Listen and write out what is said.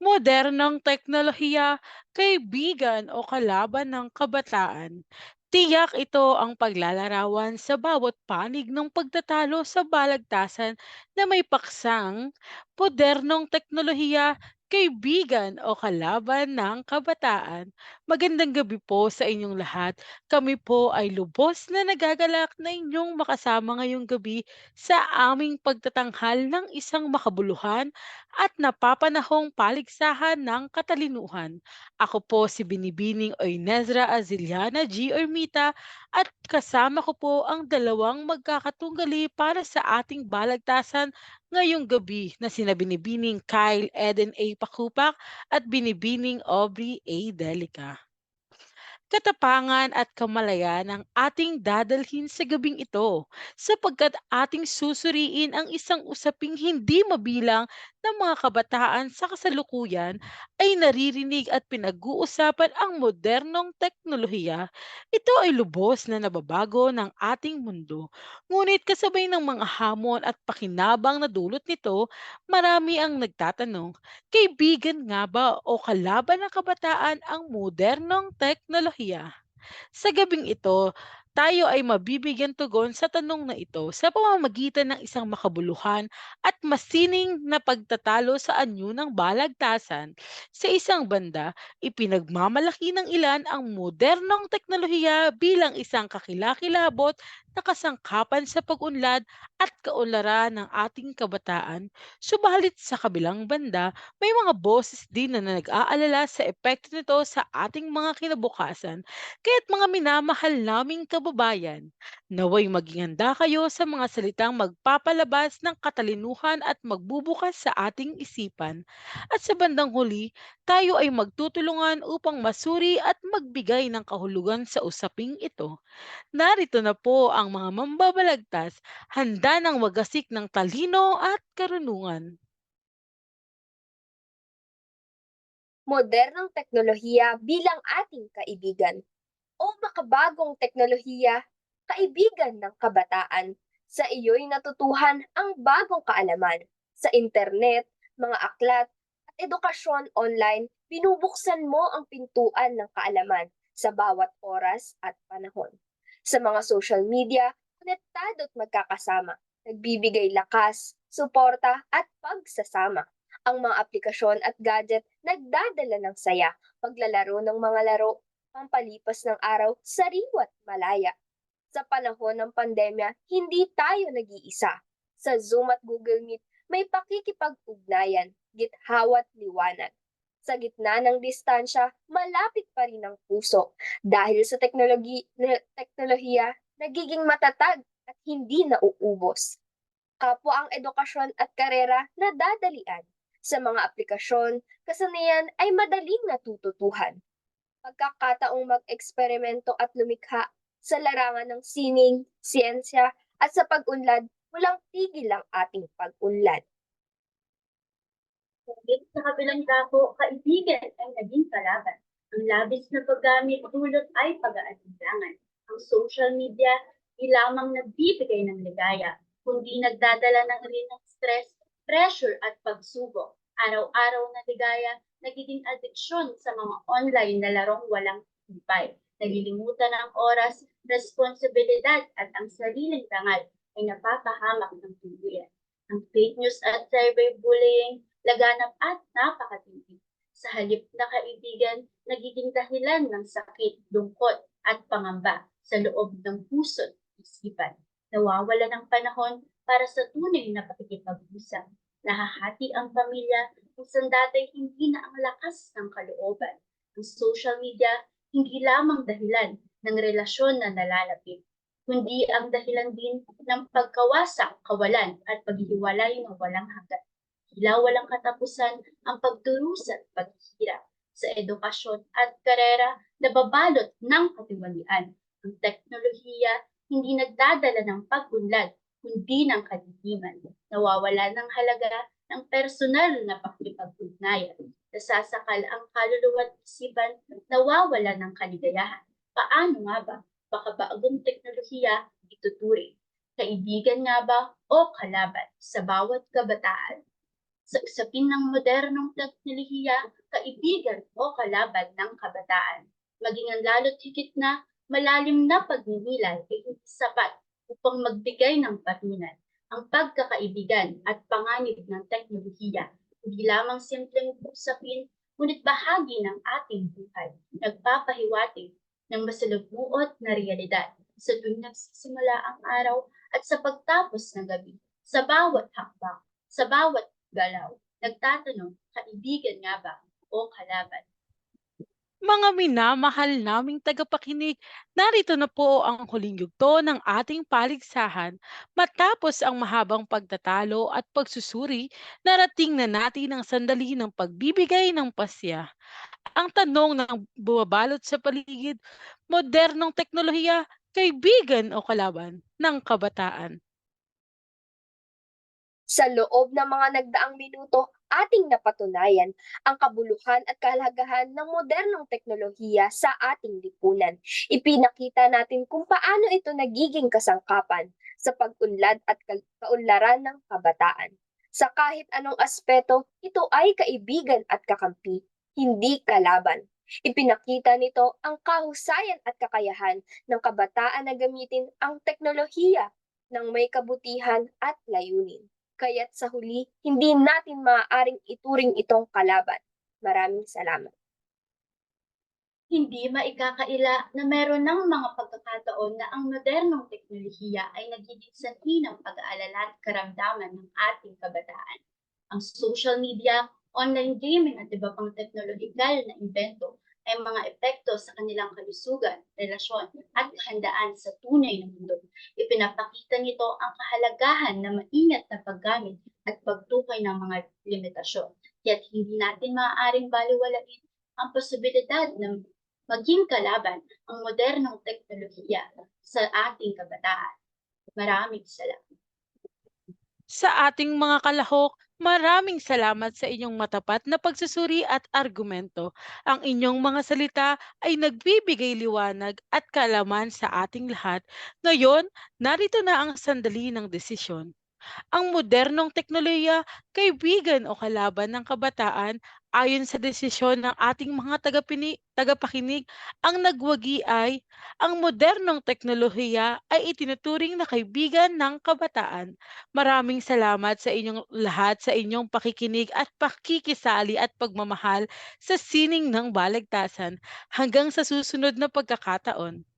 Modernong teknolohiya, kaibigan o kalaban ng kabataan. Tiyak ito ang paglalarawan sa bawat panig ng pagtatalo sa balagtasan na may paksang modernong teknolohiya, kaibigan o kalaban ng kabataan. Magandang gabi po sa inyong lahat. Kami po ay lubos na nagagalak na inyong makasama ngayong gabi sa aming pagtatanghal ng isang makabuluhan at napapanahong paligsahan ng katalinuhan. Ako po si Binibining Oynezra Aziliana G. Ormita at kasama ko po ang dalawang magkakatunggali para sa ating balagtasan ngayong gabi na sina Binibining Kyle Eden A. Pakupak at Binibining Aubrey A. Delica katapangan at kamalayan ang ating dadalhin sa gabing ito sapagkat ating susuriin ang isang usaping hindi mabilang ng mga kabataan sa kasalukuyan ay naririnig at pinag-uusapan ang modernong teknolohiya. Ito ay lubos na nababago ng ating mundo. Ngunit kasabay ng mga hamon at pakinabang na dulot nito, marami ang nagtatanong, Kaibigan nga ba o kalaban ng kabataan ang modernong teknolohiya? Sa gabing ito, tayo ay mabibigyan tugon sa tanong na ito sa pamamagitan ng isang makabuluhan at masining na pagtatalo sa anyo ng balagtasan. Sa isang banda, ipinagmamalaki ng ilan ang modernong teknolohiya bilang isang kakilakilabot na kasangkapan sa pag-unlad at kaunlaran ng ating kabataan. Subalit sa kabilang banda, may mga boses din na nag-aalala sa epekto nito sa ating mga kinabukasan Kaya't mga minamahal naming kababayan, naway maging handa kayo sa mga salitang magpapalabas ng katalinuhan at magbubukas sa ating isipan. At sa bandang huli, tayo ay magtutulungan upang masuri at magbigay ng kahulugan sa usaping ito. Narito na po ang mga mambabalagtas, handa ng wagasik ng talino at karunungan. modernong teknolohiya bilang ating kaibigan o makabagong teknolohiya, kaibigan ng kabataan. Sa iyo'y natutuhan ang bagong kaalaman. Sa internet, mga aklat, at edukasyon online, binubuksan mo ang pintuan ng kaalaman sa bawat oras at panahon. Sa mga social media, konektado at magkakasama, nagbibigay lakas, suporta at pagsasama ang mga aplikasyon at gadget nagdadala ng saya, paglalaro ng mga laro, pampalipas ng araw, sariwat malaya. Sa panahon ng pandemya, hindi tayo nag-iisa. Sa Zoom at Google Meet, may pakikipag-ugnayan, githawa't liwanag. Sa gitna ng distansya, malapit pa rin ang puso dahil sa teknologi, teknolohiya nagiging matatag at hindi nauubos. Kapwa ang edukasyon at karera na dadalian sa mga aplikasyon, kasanayan ay madaling natututuhan. Pagkakataong mag-eksperimento at lumikha sa larangan ng sining, siyensya at sa pag-unlad, walang tigil ang ating pag-unlad. Ngunit sa kabilang dako, kaibigan ay naging kalaban. Ang labis na paggamit dulot ay pag-aalinlangan. Ang social media di lamang nagbibigay ng ligaya, kundi nagdadala ng rin ng stress pressure at pagsubok. Araw-araw na ligaya, nagiging adeksyon sa mga online na larong walang hintay. Nalilimutan ang oras, responsibilidad at ang sariling tangal ay napapahamak ng tuluyan. Ang fake news at cyberbullying, laganap at napakatindi. Sa halip na kaibigan, nagiging dahilan ng sakit, lungkot at pangamba sa loob ng puso't isipan. Nawawala ng panahon para sa tunay na pakikipag-usap. Nahahati ang pamilya kung saan dati hindi na ang lakas ng kalooban. Ang social media hindi lamang dahilan ng relasyon na nalalapit, kundi ang dahilan din ng pagkawasak, kawalan at paghihiwalay ng walang hanggan. Tila walang katapusan ang pagdurusa at paghihirap sa edukasyon at karera na babalot ng katiwalian. Ang teknolohiya hindi nagdadala ng pag-unlad kundi ng kadiliman. Nawawala ng halaga ng personal na pakikipag-ugnayan. Nasasakal ang kaluluwa at isipan, nawawala ng kaligayahan. Paano nga ba? Baka bagong teknolohiya ituturing. Kaibigan nga ba o kalaban sa bawat kabataan? sa usapin ng modernong teknolohiya, kaibigan o kalaban ng kabataan. Maging ang lalo't higit na malalim na pagninilay ay hindi sapat upang magbigay ng patunan. Ang pagkakaibigan at panganib ng teknolohiya, hindi lamang simpleng usapin, ngunit bahagi ng ating buhay, nagpapahiwatig ng masalumuot na realidad sa tuwing nagsisimula ang araw at sa pagtapos ng gabi. Sa bawat hakbang, sa bawat galaw, nagtatanong, kaibigan nga ba o kalaban? Mga minamahal naming tagapakinig, narito na po ang huling yugto ng ating paligsahan. Matapos ang mahabang pagtatalo at pagsusuri, narating na natin ang sandali ng pagbibigay ng pasya. Ang tanong ng bumabalot sa paligid, modernong teknolohiya, kaibigan o kalaban ng kabataan. Sa loob ng mga nagdaang minuto, ating napatunayan ang kabuluhan at kahalagahan ng modernong teknolohiya sa ating lipunan. Ipinakita natin kung paano ito nagiging kasangkapan sa pag-unlad at kaunlaran ng kabataan. Sa kahit anong aspeto, ito ay kaibigan at kakampi, hindi kalaban. Ipinakita nito ang kahusayan at kakayahan ng kabataan na gamitin ang teknolohiya ng may kabutihan at layunin. Kaya't sa huli, hindi natin maaaring ituring itong kalaban. Maraming salamat. Hindi maikakaila na meron ng mga pagkakataon na ang modernong teknolohiya ay nagiging sanhi ng pag-aalala at karamdaman ng ating kabataan. Ang social media, online gaming at iba pang teknolohikal na invento ay mga epekto sa kanilang kalusugan, relasyon at kahandaan sa tunay na mundo. Ipinapakita nito ang kahalagahan na maingat na paggamit at pagtukay ng mga limitasyon. Kaya't hindi natin maaaring baliwalain ang posibilidad na maging kalaban ang modernong teknolohiya sa ating kabataan. Maraming salamat. Sa ating mga kalahok, maraming salamat sa inyong matapat na pagsusuri at argumento. Ang inyong mga salita ay nagbibigay liwanag at kaalaman sa ating lahat. Ngayon, narito na ang sandali ng desisyon. Ang modernong teknolohiya, kaibigan o kalaban ng kabataan, ayon sa desisyon ng ating mga tagapini, tagapakinig, ang nagwagi ay, ang modernong teknolohiya ay itinuturing na kaibigan ng kabataan. Maraming salamat sa inyong lahat sa inyong pakikinig at pakikisali at pagmamahal sa sining ng balagtasan. Hanggang sa susunod na pagkakataon.